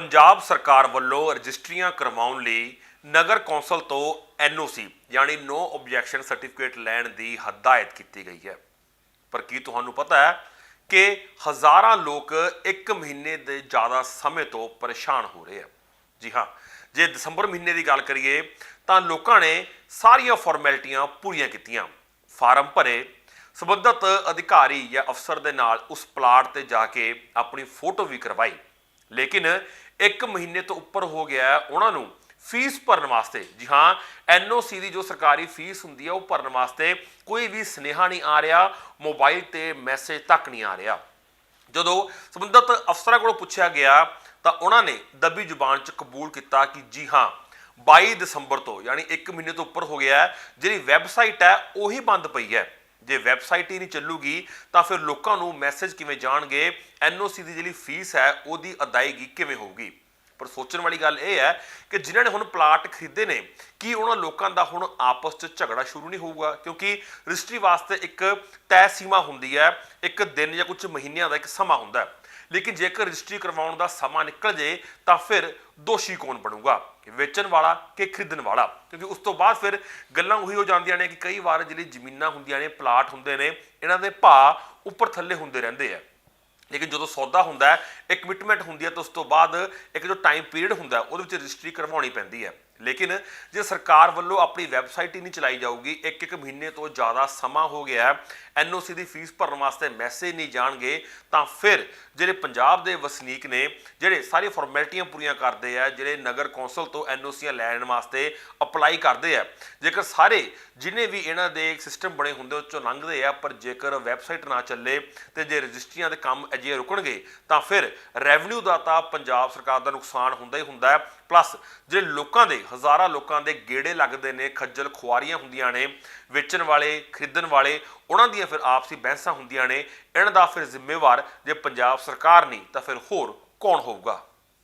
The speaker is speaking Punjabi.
ਪੰਜਾਬ ਸਰਕਾਰ ਵੱਲੋਂ ਰਜਿਸਟਰੀਆਂ ਕਰਵਾਉਣ ਲਈ ਨਗਰ ਕੌਂਸਲ ਤੋਂ ਐਨਓਸੀ, ਯਾਨੀ ਨੋ ਆਬਜੈਕਸ਼ਨ ਸਰਟੀਫਿਕੇਟ ਲੈਣ ਦੀ ਹਦਾਇਤ ਕੀਤੀ ਗਈ ਹੈ। ਪਰ ਕੀ ਤੁਹਾਨੂੰ ਪਤਾ ਹੈ ਕਿ ਹਜ਼ਾਰਾਂ ਲੋਕ 1 ਮਹੀਨੇ ਦੇ ਜ਼ਿਆਦਾ ਸਮੇਂ ਤੋਂ ਪਰੇਸ਼ਾਨ ਹੋ ਰਹੇ ਆ। ਜੀ ਹਾਂ, ਜੇ ਦਸੰਬਰ ਮਹੀਨੇ ਦੀ ਗੱਲ ਕਰੀਏ, ਤਾਂ ਲੋਕਾਂ ਨੇ ਸਾਰੀਆਂ ਫਾਰਮੈਲਿਟੀਆਂ ਪੂਰੀਆਂ ਕੀਤੀਆਂ। ਫਾਰਮ ਭਰੇ, ਸਬੰਧਤ ਅਧਿਕਾਰੀ ਜਾਂ ਅਫਸਰ ਦੇ ਨਾਲ ਉਸ ਪਲਾਟ ਤੇ ਜਾ ਕੇ ਆਪਣੀ ਫੋਟੋ ਵੀ ਕਰਵਾਈ। ਲੇਕਿਨ 1 ਮਹੀਨੇ ਤੋਂ ਉੱਪਰ ਹੋ ਗਿਆ ਉਹਨਾਂ ਨੂੰ ਫੀਸ ਭਰਨ ਵਾਸਤੇ। ਜੀ ਹਾਂ ਐਨਓਸੀ ਦੀ ਜੋ ਸਰਕਾਰੀ ਫੀਸ ਹੁੰਦੀ ਹੈ, ਉਹ ਭਰਨ ਵਾਸਤੇ ਕੋਈ ਵੀ ਸੁਨੇਹਾ ਨਹੀਂ ਆ ਰਿਹਾ, ਮੋਬਾਈਲ ਤੇ ਮੈਸੇਜ ਤੱਕ ਨਹੀਂ ਆ ਰਿਹਾ। ਜਦੋਂ ਸੰਬੰਧਿਤ ਅਫਸਰਾਂ ਕੋਲੋਂ ਪੁੱਛਿਆ ਗਿਆ, ਤਾਂ ਉਹਨਾਂ ਨੇ ਦੱਬੀ ਜ਼ੁਬਾਨ 'ਚ ਕਬੂਲ ਕੀਤਾ ਕਿ ਜੀ ਹਾਂ 22 ਦਸੰਬਰ ਤੋਂ, ਯਾਨੀ 1 ਮਹੀਨੇ ਤੋਂ ਉੱਪਰ ਹੋ ਗਿਆ ਜਿਹੜੀ ਵੈਬਸਾਈਟ ਹੈ, ਉਹੀ ਬੰਦ ਪਈ ਹੈ। ਜੇ ਵੈਬਸਾਈਟ ਹੀ ਨਹੀਂ ਚੱਲੂਗੀ, ਤਾਂ ਫਿਰ ਲੋਕਾਂ ਨੂੰ ਮੈਸੇਜ ਕਿਵੇਂ ਜਾਣਗੇ? ਐਨਓਸੀ ਦੀ ਜਿਹੜੀ ਫੀਸ ਹੈ, ਉਹਦੀ ਅਦਾਇਗੀ ਕਿਵੇਂ ਹੋਊਗੀ? ਪਰ ਸੋਚਣ ਵਾਲੀ ਗੱਲ ਇਹ ਹੈ ਕਿ ਜਿਨ੍ਹਾਂ ਨੇ ਹੁਣ ਪਲਾਟ ਖਰੀਦੇ ਨੇ, ਕੀ ਉਹਨਾਂ ਲੋਕਾਂ ਦਾ ਹੁਣ ਆਪਸ 'ਚ ਝਗੜਾ ਸ਼ੁਰੂ ਨਹੀਂ ਹੋਊਗਾ? ਕਿਉਂਕਿ ਰਜਿਸਟਰੀ ਵਾਸਤੇ ਇੱਕ ਤੈਅ ਸੀਮਾ ਹੁੰਦੀ ਹੈ, ਇੱਕ ਦਿਨ ਜਾਂ ਕੁਝ ਮਹੀਨਿਆਂ ਦਾ ਇੱਕ ਸਮਾਂ ਹੁੰਦਾ ਹੈ। ਲੇਕਿਨ ਜੇਕਰ ਰਜਿਸਟਰੀ ਕਰਵਾਉਣ ਦਾ ਸਮਾਂ ਨਿਕਲ ਜੇ ਤਾਂ ਫਿਰ ਦੋਸ਼ੀ ਕੌਣ ਬਣੂਗਾ? ਵੇਚਣ ਵਾਲਾ ਕਿ ਖਰੀਦਣ ਵਾਲਾ? ਕਿਉਂਕਿ ਉਸ ਤੋਂ ਬਾਅਦ ਫਿਰ ਗੱਲਾਂ ਉਹੀ ਹੋ ਜਾਂਦੀਆਂ ਨੇ ਕਿ ਕਈ ਵਾਰ ਜਿਹੜੀ ਜ਼ਮੀਨਾਂ ਹੁੰਦੀਆਂ ਨੇ, ਪਲਾਟ ਹੁੰਦੇ ਨੇ, ਇਹਨਾਂ ਦੇ ਭਾਅ ਉੱਪਰ ਥੱਲੇ ਹੁੰਦੇ ਰਹਿੰਦੇ ਆ। ਲੇਕਿਨ ਜਦੋਂ ਸੌਦਾ ਹੁੰਦਾ ਹੈ, ਇੱਕ ਕਮਿਟਮੈਂਟ ਹੁੰਦੀ ਹੈ, ਤਾਂ ਉਸ ਤੋਂ ਬਾਅਦ ਇੱਕ ਜੋ ਟਾਈਮ ਪੀਰੀਅਡ ਹੁੰਦਾ ਉਹਦੇ ਵਿੱਚ ਰਜਿਸਟਰੀ ਕਰਵਾਉਣੀ ਪੈਂਦੀ ਹੈ। ਲੇਕਿਨ ਜੇ ਸਰਕਾਰ ਵੱਲੋਂ ਆਪਣੀ ਵੈਬਸਾਈਟ ਹੀ ਨਹੀਂ ਚਲਾਈ ਜਾਊਗੀ, ਇੱਕ ਇੱਕ ਮਹੀਨੇ ਤੋਂ ਜ਼ਿਆਦਾ ਸਮਾਂ ਹੋ ਗਿਆ ਹੈ ਐਨਓਸੀ ਦੀ ਫੀਸ ਭਰਨ ਵਾਸਤੇ ਮੈਸੇਜ ਨਹੀਂ ਜਾਣਗੇ, ਤਾਂ ਫਿਰ ਜਿਹੜੇ ਪੰਜਾਬ ਦੇ ਵਸਨੀਕ ਨੇ, ਜਿਹੜੇ ਸਾਰੀ ਫਾਰਮੈਲਿਟੀਆਂ ਪੂਰੀਆਂ ਕਰਦੇ ਆ, ਜਿਹੜੇ ਨਗਰ ਕੌਂਸਲ ਤੋਂ ਐਨਓਸੀਆਂ ਲੈਣ ਵਾਸਤੇ ਅਪਲਾਈ ਕਰਦੇ ਆ, ਜੇਕਰ ਸਾਰੇ ਜਿਨੇ ਵੀ ਇਹਨਾਂ ਦੇ ਸਿਸਟਮ ਬਣੇ ਹੁੰਦੇ ਉਹ ਚੋਂ ਲੰਘਦੇ ਆ, ਪਰ ਜੇਕਰ ਵੈਬਸਾਈਟ ਨਾ ਚੱਲੇ ਤੇ ਜੇ ਰਜਿਸਟਰੀਆਂ ਦੇ ਕੰਮ ਅਜੇ ਰੁਕਣਗੇ, ਤਾਂ ਫਿਰ ਰੈਵਨਿਊ ਦਾ ਤਾਂ ਪੰਜਾਬ ਸਰਕਾਰ ਦਾ ਨੁਕਸਾਨ ਹੁੰਦਾ ਹੀ ਹੁੰਦਾ ਹੈ ਪਲੱਸ ਜਿਹੜੇ ਲੋਕਾਂ ਦੇ ਹਜ਼ਾਰਾਂ ਲੋਕਾਂ ਦੇ ਗੇੜੇ ਲੱਗਦੇ ਨੇ, ਖੱਜਲ ਖੁਆਰੀਆਂ ਹੁੰਦੀਆਂ ਨੇ, ਵੇਚਣ ਵਾਲੇ, ਖਰੀਦਣ ਵਾਲੇ, ਉਹਨਾਂ ਦੀਆਂ ਫਿਰ ਆਪਸੀ ਬਹਿਸਾਂ ਹੁੰਦੀਆਂ ਨੇ, ਇਹਨਾਂ ਦਾ ਫਿਰ ਜ਼ਿੰਮੇਵਾਰ ਜੇ ਪੰਜਾਬ ਸਰਕਾਰ ਨਹੀਂ ਤਾਂ ਫਿਰ ਹੋਰ ਕੌਣ ਹੋਊਗਾ?